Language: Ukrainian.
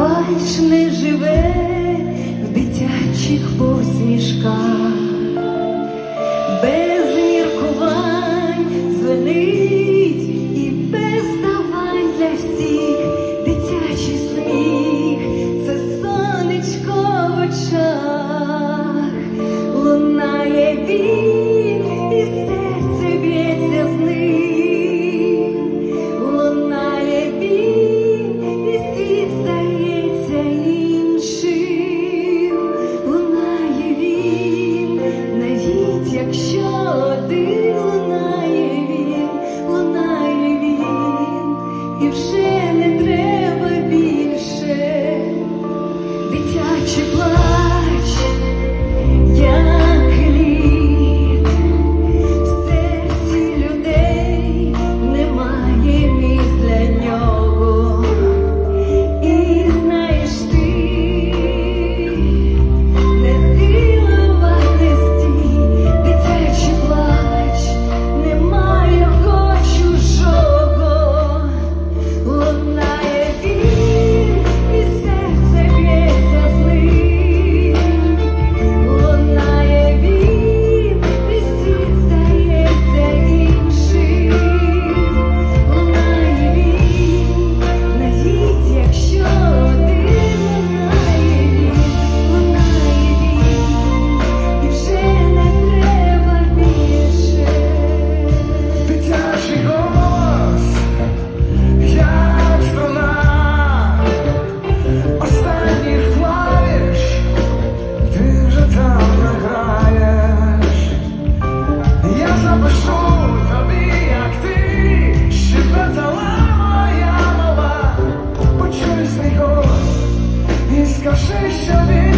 фальш не живе в дитячих посмішках, exercício. Proszę się